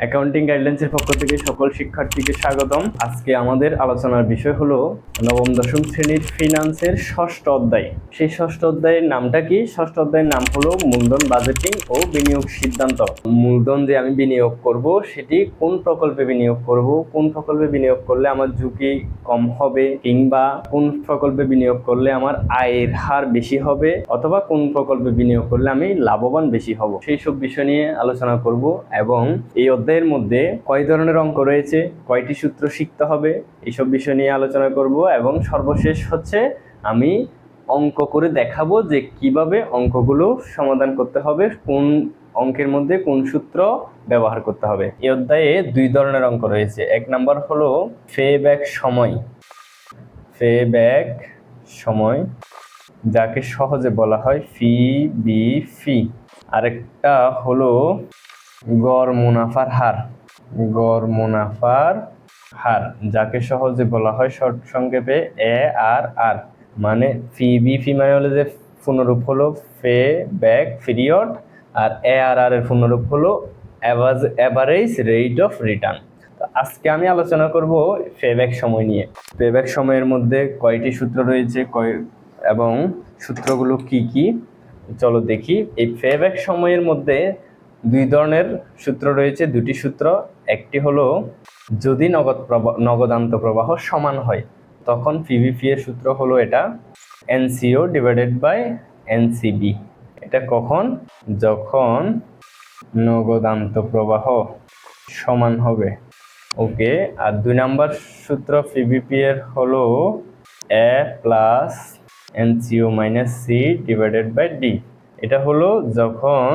Accounting গাইডলাইন্সের পক্ষ থেকে সকল শিক্ষার্থীকে স্বাগতম। আজকে আমাদের আলোচনার বিষয় হলো নবম, দশম শ্রেণির ফিনান্সের ষষ্ঠ অধ্যায়। সেই ষষ্ঠ অধ্যায়ের নামটা কি? ষষ্ঠ অধ্যায়ের নাম হলো মূলধন বাজেটিং ও বিনিয়োগ সিদ্ধান্ত। মূলধন যে আমি বিনিয়োগ করব, সেটি কোন প্রকল্পে বিনিয়োগ করব? কোন প্রকল্পে বিনিয়োগ করলে আমার ঝুঁকি কম হবে? কিংবা কোন প্রকল্পে বিনিয়োগ করলে আমার আয়ের হার বেশি হবে? অথবা কোন প্রকল্পে বিনিয়োগ করলে আমি লাভবান বেশি হব? সেই সব বিষয় নিয়ে আলোচনা করব এবং এই অধ্যায়ের মধ্যে কয় ধরনের অঙ্ক রয়েছে, কয়টি সূত্র শিখতে হবে এইসব বিষয় নিয়ে আলোচনা করব এবং সর্বশেষ হচ্ছে আমি অঙ্ক করে দেখাবো যে কীভাবে অঙ্কগুলো সমাধান করতে হবে, কোন অঙ্কের মধ্যে কোন সূত্র ব্যবহার করতে হবে। এই অধ্যায়ে দুই ধরনের অঙ্ক রয়েছে। এক নাম্বার হলো ফে ব্যাক সময়। ফে ব্যাক সময়, যাকে সহজে বলা হয় ফি বি ফি। আরেকটা হলো গড় মুনাফার হার। গড় মুনাফার হার, যাকে সহজে বলা হয় শর্ট সংক্ষেপে এ, আর আর। মানে ফি, বি, ফি মানে হলো যে পুনরূপ হলো ফে, ব্যাক, পিরিয়ড, আর এ, আর আর এর পুনরূপ হলো অ্যাভারেজ রেট অফ রিটার্ন। তো আজকে আমি আলোচনা করব পেব্যাক সময় নিয়ে। পেব্যাক সময়ের মধ্যে কয়টি সূত্র রয়েছে, কয়, এবং সূত্রগুলো কি কি? চলো দেখি। এই পেব্যাক সময়ের মধ্যে দুই ধরনের সূত্র রয়েছে, দুটি সূত্র। একটি হলো, যদি নগদ প্রবাহ নগদান্ত প্রবাহ সমান হয়, তখন পিভিপি এর সূত্র হলো এটা এনসিও ডিভাইডেড বাই এনসিবি এটা কখন? যখন নগদান্ত প্রবাহ সমান হবে। ওকে, আর দুই নাম্বার সূত্র পিভিপি এর হলো A plus NCO minus C divided by D এটা হলো যখন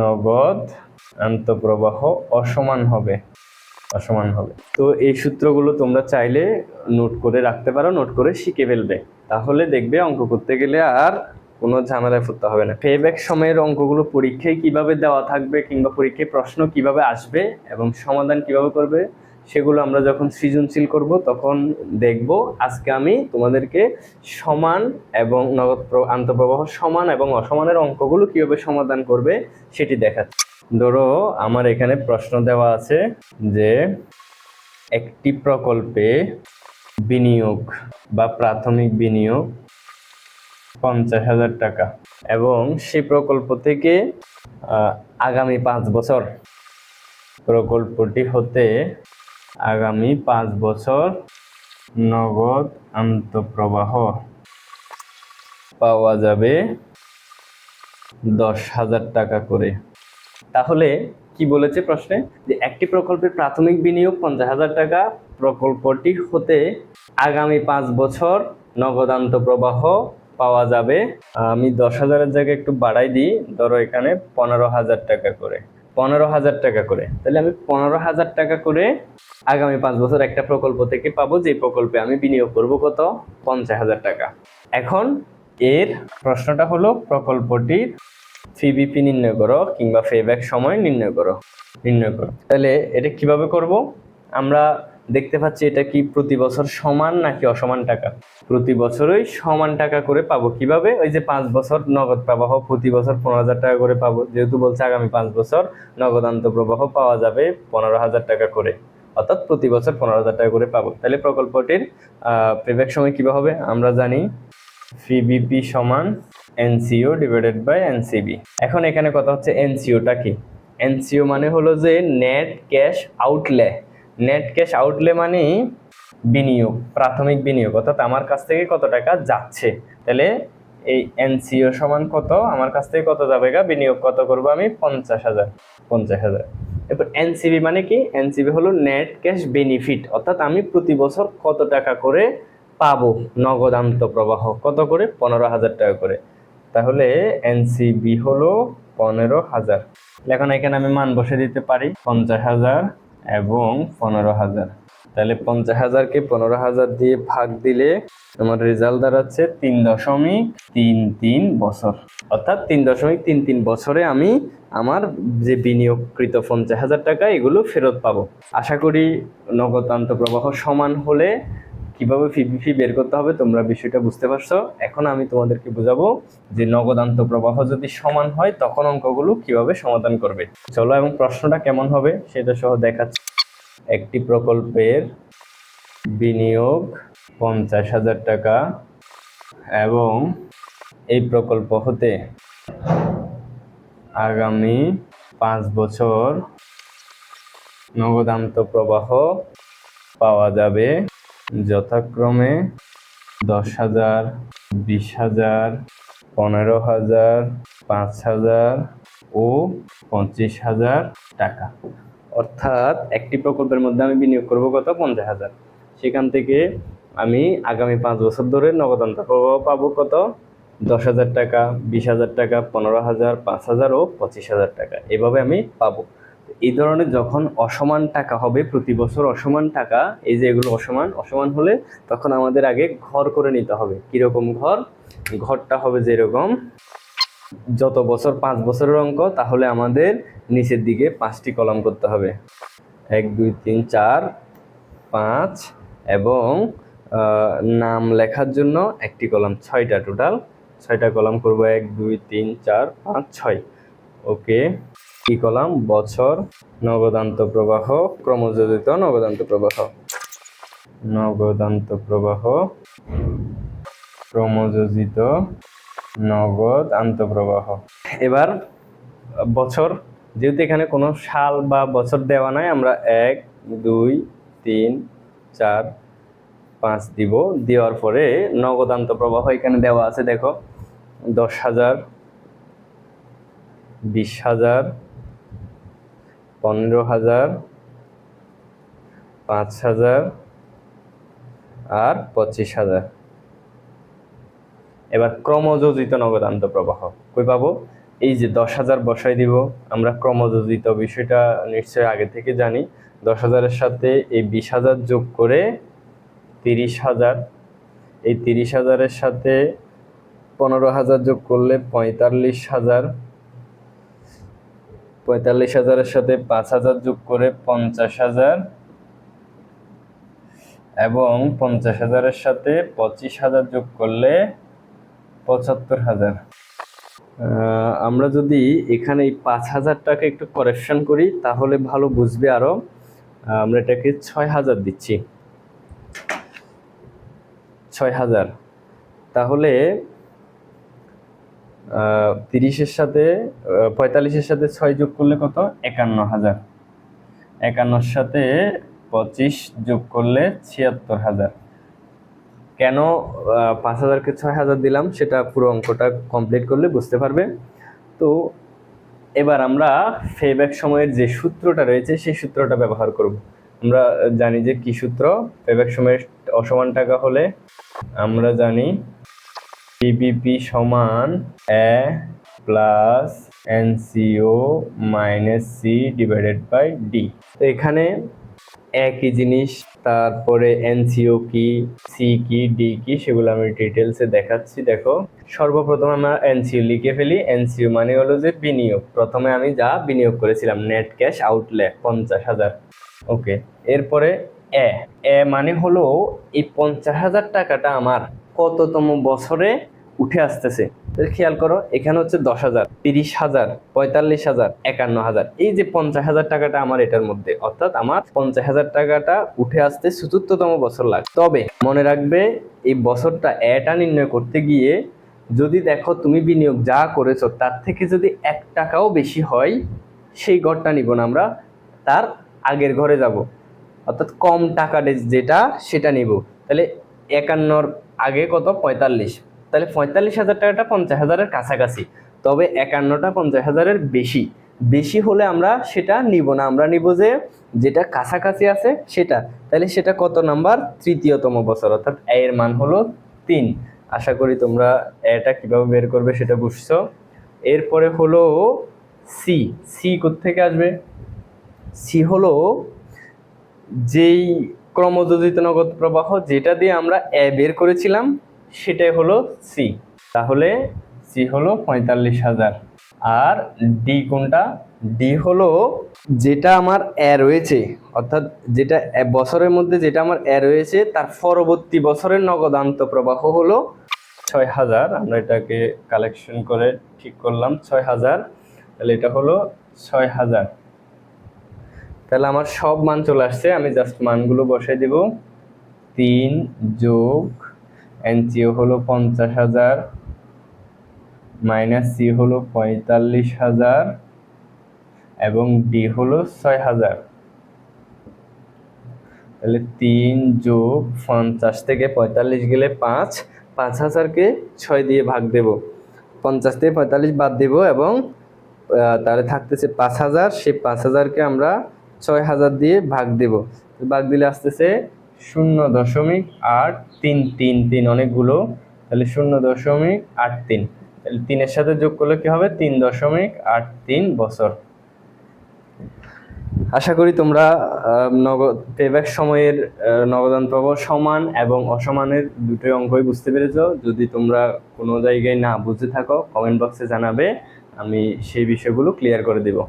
নগদ আন্তঃপ্রবাহ অসমান হবে অসমান হবে। তো এই সূত্রগুলো তোমরা চাইলে নোট করে রাখতে পারো, নোট করে শিখে ফেলবে। তাহলে দেখবে অঙ্ক করতে গেলে আর কোনো ঝামেলায় পড়তে হবে না। পেব্যাক সময়ের অঙ্কগুলো পরীক্ষায় কীভাবে দেওয়া থাকবে কিংবা পরীক্ষায় প্রশ্ন কীভাবে আসবে এবং সমাধান কীভাবে করবে সেগুলো আমরা যখন সৃজনশীল করব, তখন দেখব আজকে আমি তোমাদেরকে সমান এবং নগদ প্র- আন্তঃপ্রবাহ সমান এবং অসমানের অঙ্কগুলো কীভাবে সমাধান করবে সেটি দেখাচ্ছি। ধরো, আমার এখানে প্রশ্ন দেওয়া আছে যে একটি প্রকল্পে বিনিয়োগ বা প্রাথমিক বিনিয়োগ পঞ্চাশ হাজার টাকা এবং সেই প্রকল্প থেকে আগামী পাঁচ বছর প্রকল্পটি হতে আগামী পাঁচ বছর নগদ আন্তঃপ্রবাহ পাওয়া যাবে দশ হাজার টাকা করে। তাহলে কি বলেছে প্রশ্নে? যে একটি প্রকল্পের প্রাথমিক বিনিয়োগ পঞ্চাশ হাজার টাকা, প্রকল্পটি হতে আগামী পাঁচ বছর নগদান্ত প্রবাহ পাওয়া যাবে। আমি দশ হাজারের জায়গায় একটু বাড়াই দিই। ধরো এখানে পনেরো হাজার টাকা করে। পনেরো হাজার টাকা করে। তাহলে আমি পনেরো হাজার টাকা করে আগামী পাঁচ বছর একটা প্রকল্প থেকে পাবো, যে প্রকল্পে আমি বিনিয়োগ করব কত? পঞ্চাশ হাজার টাকা। এখন এর প্রশ্নটা হলো, প্রকল্পটির ফিবিপি নির্ণয় করো কিংবা ফেব্যাক সময় নির্ণয় করো। নির্ণয় করো। তাহলে এটা কীভাবে করব? আমরা দেখতে পাচ্ছি এটা কি প্রতি বছর সমান নাকি অসমান টাকা? প্রতি বছরই সমান টাকা করে পাবো। কীভাবে? ওই যে পাঁচ বছর নগদ প্রবাহ প্রতি বছর পনেরো হাজার টাকা করে পাবো। যেহেতু বলছে আগামী পাঁচ বছর নগদান্ত প্রবাহ পাওয়া যাবে পনেরো হাজার টাকা করে। অর্থাৎ প্রতি বছর পনেরো হাজার টাকা করে পাবো। তাহলে প্রকল্পটির পেব্যাক সময় কীভাবে হবে? আমরা জানি ফিবিপি সমান এনসিও ডিভাইডেড বাই এনসিবি এখন এখানে কথা হচ্ছে এনসিওটা কি? এনসিও মানে হলো যে net cash outlay net cash outlay মানে বিনিয়োগ, প্রাথমিক বিনিয়োগ। অর্থাৎ আমার কাছ থেকে কত টাকা যাচ্ছে? তাহলে এই এনসিও সমান কত? আমার কাছ থেকে কত যাবে গা? বিনিয়োগ কত করব আমি? পঞ্চাশ হাজার। পঞ্চাশ হাজার। এরপর এনসিবি মানে কি? এনসিবি হলো নেট ক্যাশ বেনিফিট অর্থাৎ আমি প্রতি বছর কত টাকা করে পাবো? নগদান্ত প্রবাহ কত করে? পনেরো হাজার টাকা করে। তাহলে এনসিবি হলো পনেরো হাজার। এখন এখানে আমি মান বসে দিতে পারি। পঞ্চাশ হাজার এবং পনেরো হাজার। তাহলে পঞ্চাশ হাজারকে পনেরো হাজার দিয়ে ভাগ দিলে তোমার রেজাল্ট দাঁড়াচ্ছে তিন দশমিক তিন তিন বছর। অর্থাৎ তিন দশমিক তিন তিন বছরে আমি আমার যে বিনিয়োগকৃত পঞ্চাশ হাজার টাকা, এগুলো ফেরত পাবো। আশা করি নগদান্ত প্রবাহ সমান হলে কীভাবে ফি বের করতে হবে তোমরা বিষয়টা বুঝতে পারছ। এখন আমি তোমাদেরকে বোঝাবো যে নগদান্ত প্রবাহ যদি সমান হয়, তখন অঙ্কগুলো কীভাবে সমাধান করবে। চলো, এবং প্রশ্নটা কেমন হবে সেটা সহ দেখাচ্ছি। একটি প্রকল্পের বিনিয়োগ পঞ্চাশ হাজার টাকা এবং এই প্রকল্প হতে আগামী পাঁচ বছর নগদান্ত প্রবাহ পাওয়া যাবে। যথাক্রমে দশ হাজার বিশ হাজার পনেরো হাজার পাঁচ হাজার ও পঁচিশ হাজার টাকা। অর্থাৎ একটি প্রকল্পের মধ্যে আমি বিনিয়োগ করব কত? পঞ্চাশ হাজার সেখান থেকে আমি আগামী পাঁচ বছর ধরে নগদান্ত পাবো কত? দশ হাজার টাকা বিশ হাজার টাকা পনেরো হাজার পাঁচ হাজার ও পঁচিশ হাজার টাকা। এভাবে আমি পাবো। এই ধরনের যখন অসমান টাকা হবে প্রতি বছর অসমান টাকা, এই যে এগুলো অসমান অসমান হলে তখন আমাদের আগে ঘর করে নিতে হবে। কীরকম ঘর? ঘরটা হবে যেরকম, যত বছর পাঁচ বছরের অঙ্ক, তাহলে আমাদের নিচের দিকে পাঁচটি কলম করতে হবে। এক, দুই, তিন, চার, পাঁচ এবং নাম লেখার জন্য একটি কলম, ছয়টা টোটাল ছয়টা কলম করব এক, দুই, তিন, চার, পাঁচ, ছয়। ওকে, কি কলাম বছর নগদান্ত প্রবাহ, ক্রমযোজিত নগদান্ত প্রবাহ। নগদান্ত প্রবাহ, ক্রমযোজিত নগদ আন্তঃপ্রবাহ এবার, বছর, যেহেতু এখানে কোনো সাল বা বছর দেওয়া নাই, আমরা এক, দুই, তিন, চার, পাঁচ দিব। দেওয়ার পরে নগদান্ত প্রবাহ এখানে দেওয়া আছে, দেখো। দশ হাজার বিশ হাজার, পনেরো হাজার, পাঁচ হাজার আর পঁচিশ হাজার। এবার ক্রমযোজিত নগদান্ত প্রবাহ, কই পাবো? এই যে দশ হাজার বসাই দিব, আমরা ক্রমযোজিত বিষয়টা নিশ্চয়ই আগে থেকে জানি। দশ হাজারের সাথে এই বিশ হাজার যোগ করে তিরিশ হাজার, এই তিরিশ হাজারের সাথে পনেরো হাজার যোগ করলে পঁয়তাল্লিশ হাজার পঁয়তাল্লিশ হাজারের সাথে পাঁচ হাজার যোগ করে পঞ্চাশ হাজার এবং পঞ্চাশ হাজারের সাথে পঁচিশ হাজার যোগ করলে পঁচাত্তর হাজার। আমরা যদি এখানে এই পাঁচ হাজার টাকা একটু কারেকশন করি তাহলে ভালো বুঝবে আরও। আহ, আমরা এটাকে ছয় হাজার দিচ্ছি। ছয় হাজার। তাহলে তিরিশের সাথে পঁয়তাল্লিশের সাথে ছয় যোগ করলে কত? একান্ন হাজার। একান্নর সাথে পঁচিশ যোগ করলে ছিয়াত্তর হাজার। কেন পাঁচ হাজারকে ছয় হাজার দিলাম? সেটা পুরো অঙ্কটা কমপ্লিট করলে বুঝতে পারবে। তো, এবার আমরা ফেব্যাক সময়ের যে সূত্রটা রয়েছে, সেই সূত্রটা ব্যবহার করব। আমরা জানি যে কি সূত্র? ফেব্যাক সময়ের অসমান টাকা হলে আমরা জানি পিপিপি সমান A plus NCO minus C divided by D. তো এখানে একই জিনিস, তারপরে এনসিও কি, সি কি, ডি কি, সেগুলো আমি ডিটেলসে দেখাচ্ছি। দেখো, সর্বপ্রথম আমরা এনসিও লিখে ফেলি। এনসিও মানে হলো যে বিনিয়োগ। প্রথমে আমি যা বিনিয়োগ করেছিলাম, নেট ক্যাশ আউটলে পঞ্চাশ হাজার। ওকে, এরপরে এ। এ মানে হলো এই পঞ্চাশ হাজার টাকাটা আমার কততম বছরে উঠে আসতেছে। খেয়াল করো, এখানে হচ্ছে দশ হাজার, তিরিশ হাজার, পঁয়তাল্লিশ হাজার, একান্ন হাজার। এই যে পঞ্চাশ হাজার টাকাটা আমার এটার মধ্যে, অর্থাৎ আমার পঞ্চাশ হাজার টাকাটা উঠে আসতে চতুর্থতম বছর লাগে তবে মনে রাখবে, এই বছরটা এটা নির্ণয় করতে গিয়ে যদি দেখো তুমি বিনিয়োগ যা করেছ, তার থেকে যদি এক টাকাও বেশি হয়, সেই ঘরটা নিব না আমরা, তার আগের ঘরে যাব। অর্থাৎ কম টাকা যেটা, সেটা নিব। তাহলে একান্নর আগে কত? পঁয়তাল্লিশ। তাহলে পঁয়তাল্লিশ হাজার টাকাটা পঞ্চাশ হাজারের কাছাকাছি। তবে একান্নটা পঞ্চাশ হাজারের বেশি। বেশি হলে আমরা সেটা নিব না। আমরা নিব যে যেটা কাছাকাছি আছে সেটা। তাহলে সেটা কত নাম্বার? তৃতীয়তম বছর। অর্থাৎ এর মান হলো তিন। আশা করি তোমরা এটা কীভাবে বের করবে সেটা বুঝছ। এরপরে হলো সি সি থেকে আসবে? সি হলো যেই ক্রমযোজিত নগদ প্রবাহ যেটা দিয়ে আমরা এ বের করেছিলাম সেটাই হলো সি তাহলে সি হলো পঁয়তাল্লিশ হাজার। আর ডি কোনটা? ডি হলো যেটা আমার এ রয়েছে। অর্থাৎ যেটা বছরের মধ্যে যেটা আমার এ রয়েছে, তার পরবর্তী বছরের নগদান্ত প্রবাহ হলো ছয় হাজার। আমরা এটাকে কালেকশন করে ঠিক করলাম ছয় হাজার। তাহলে এটা হলো ছয় হাজার। তাহলে আমার সব মান চলে আসছে। আমি জাস্ট মানগুলো বসাই দিব। তিন যোগ এনসিও হলো পঞ্চাশ হাজার, মাইনাস সি হলো পঁয়তাল্লিশ হাজার, এবং ডি হলো ছয় হাজার। তাহলে তিন যোগ পঞ্চাশ থেকে পঁয়তাল্লিশ গেলে পাঁচ পাঁচ হাজারকে ছয় দিয়ে ভাগ দেব। পঞ্চাশ থেকে পঁয়তাল্লিশ বাদ দেব এবং তাহলে থাকতেছে পাঁচ হাজার, সেই পাঁচ হাজারকে আমরা ছয় হাজার দিয়ে ভাগ দেব। ভাগ দিলে আসতেছে শূন্য দশমিক আট তিন তিন তিন অনেকগুলো। তাহলে শূন্য দশমিক আট তিন। তাহলে তিনের সাথে যোগ করলে কি হবে? তিন দশমিক আট তিন বছর। আশা করি তোমরা নগদ পেব্যাক সময়ের নগদান প্রবাহ সমান এবং অসমানের দুটোই অঙ্কই বুঝতে পেরেছ। যদি তোমরা কোনো জায়গায় না বুঝে থাকো কমেন্ট বক্সে জানাবে। আমি সেই বিষয়গুলো ক্লিয়ার করে দেবো।